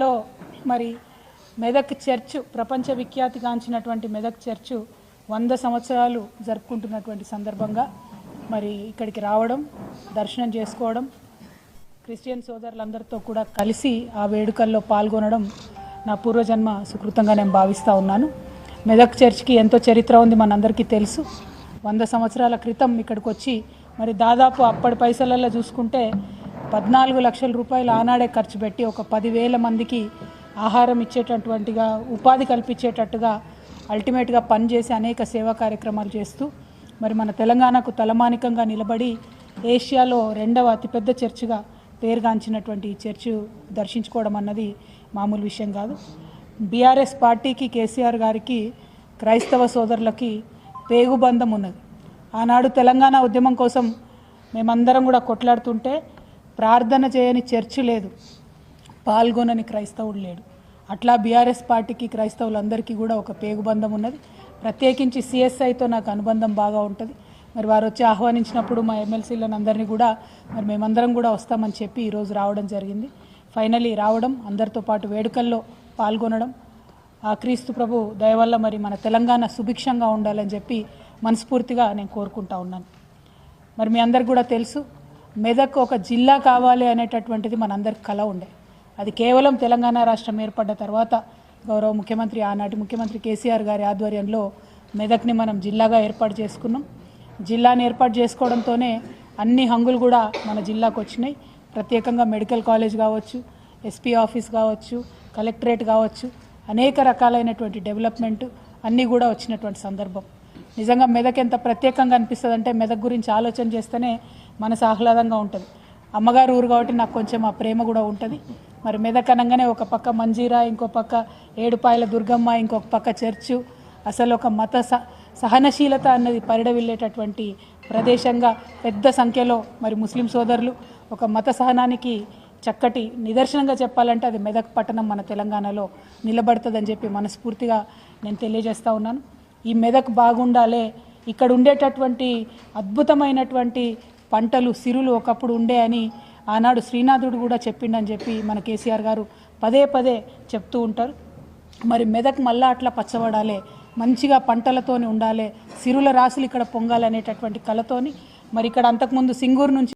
లో మరి మెదక్ చర్చ్ ప్రపంచ విఖ్యాతిగాంచినటువంటి మెదక్ చర్చ్ వంద సంవత్సరాలు జరుపుకుంటున్నటువంటి సందర్భంగా మరి ఇక్కడికి రావడం దర్శనం చేసుకోవడం క్రిస్టియన్ సోదరులందరితో కూడా కలిసి ఆ వేడుకల్లో పాల్గొనడం నా పూర్వజన్మ సుకృతంగా నేను భావిస్తూ ఉన్నాను. మెదక్ చర్చ్కి ఎంతో చరిత్ర ఉంది మనందరికీ తెలుసు. వంద సంవత్సరాల క్రితం ఇక్కడికి వచ్చి మరి దాదాపు అప్పటి పైసలలో చూసుకుంటే పద్నాలుగు లక్షల రూపాయలు ఆనాడే ఖర్చు పెట్టి ఒక పదివేల మందికి ఆహారం ఇచ్చేటటువంటిగా ఉపాధి కల్పించేటట్టుగా అల్టిమేట్గా పనిచేసి అనేక సేవా కార్యక్రమాలు చేస్తూ మరి మన తెలంగాణకు తలమానికంగా నిలబడి ఏషియాలో రెండవ అతిపెద్ద చర్చిగా పేరుగాంచినటువంటి ఈ చర్చ్ దర్శించుకోవడం అన్నది మామూలు విషయం కాదు. బీఆర్ఎస్ పార్టీకి కేసీఆర్ గారికి క్రైస్తవ సోదరులకి పేగుబంధం ఉన్నది. ఆనాడు తెలంగాణ ఉద్యమం కోసం మేమందరం కూడా కొట్లాడుతుంటే ప్రార్థన చేయని చర్చి లేదు. పాల్గొనని క్రైస్తవుడు లేడు. అట్లా బీఆర్ఎస్ పార్టీకి క్రైస్తవులందరికీ కూడా ఒక పేగుబంధం ఉన్నది. ప్రత్యేకించి సిఎస్ఐతో నాకు అనుబంధం బాగా ఉంటుంది. మరి వారు వచ్చి ఆహ్వానించినప్పుడు మా ఎమ్మెల్సీలను అందరినీ కూడా మరి మేమందరం కూడా వస్తామని చెప్పి ఈరోజు రావడం జరిగింది. ఫైనలీ రావడం అందరితో పాటు వేడుకల్లో పాల్గొనడం. ఆ క్రీస్తు ప్రభు దయవల్ల మరి మన తెలంగాణ సుభిక్షంగా ఉండాలని చెప్పి మనస్ఫూర్తిగా నేను కోరుకుంటా ఉన్నాను. మరి మీ అందరికి కూడా తెలుసు మెదక్ ఒక జిల్లా కావాలి అనేటటువంటిది మనందరి కళ ఉండే. అది కేవలం తెలంగాణ రాష్ట్రం ఏర్పడ్డ తర్వాత గౌరవ ముఖ్యమంత్రి ఆనాటి ముఖ్యమంత్రి కేసీఆర్ గారి ఆధ్వర్యంలో మెదక్ని మనం జిల్లాగా ఏర్పాటు చేసుకున్నాం. జిల్లాని ఏర్పాటు చేసుకోవడంతోనే అన్ని హంగులు కూడా మన జిల్లాకు వచ్చినాయి. ప్రత్యేకంగా మెడికల్ కాలేజ్ కావచ్చు ఎస్పీ ఆఫీస్ కావచ్చు కలెక్టరేట్ కావచ్చు అనేక రకాలైనటువంటి డెవలప్మెంట్ అన్నీ కూడా వచ్చినటువంటి సందర్భం. నిజంగా మెదక్ ఎంత ప్రత్యేకంగా అనిపిస్తుంది అంటే మెదక్ గురించి ఆలోచన చేస్తేనే మనసు ఆహ్లాదంగా ఉంటుంది. అమ్మగారు ఊరు కాబట్టి నాకు కొంచెం ఆ ప్రేమ కూడా ఉంటుంది. మరి మెదక్ అనగానే ఒక పక్క మంజీరా ఇంకో పక్క ఏడుపాయల దుర్గమ్మ ఇంకొక పక్క చర్చు. అసలు ఒక మత సహనశీలత అన్నది పరిడవిల్లేటటువంటి ప్రదేశంగా పెద్ద సంఖ్యలో మరి ముస్లిం సోదరులు ఒక మత సహనానికి చక్కటి నిదర్శనంగా చెప్పాలంటే అది మెదక్ పట్టణం మన తెలంగాణలో నిలబడుతుందని చెప్పి మనస్ఫూర్తిగా నేను తెలియజేస్తూ ఉన్నాను. ఈ మెదక్ బాగుండాలే. ఇక్కడ ఉండేటటువంటి అద్భుతమైనటువంటి పంటలు సిరులు ఒకప్పుడు ఉండే అని ఆనాడు శ్రీనాథుడు కూడా చెప్పిండని చెప్పి మన కేసీఆర్ గారు పదే పదే చెప్తూ ఉంటారు. మరి మెదక్ మళ్ళా అట్లా పచ్చబడాలి. మంచిగా పంటలతోని ఉండాలి. సిరుల రాసులు ఇక్కడ పొంగాలనేటటువంటి కలతోని. మరి ఇక్కడ అంతకుముందు సింగూరు నుంచి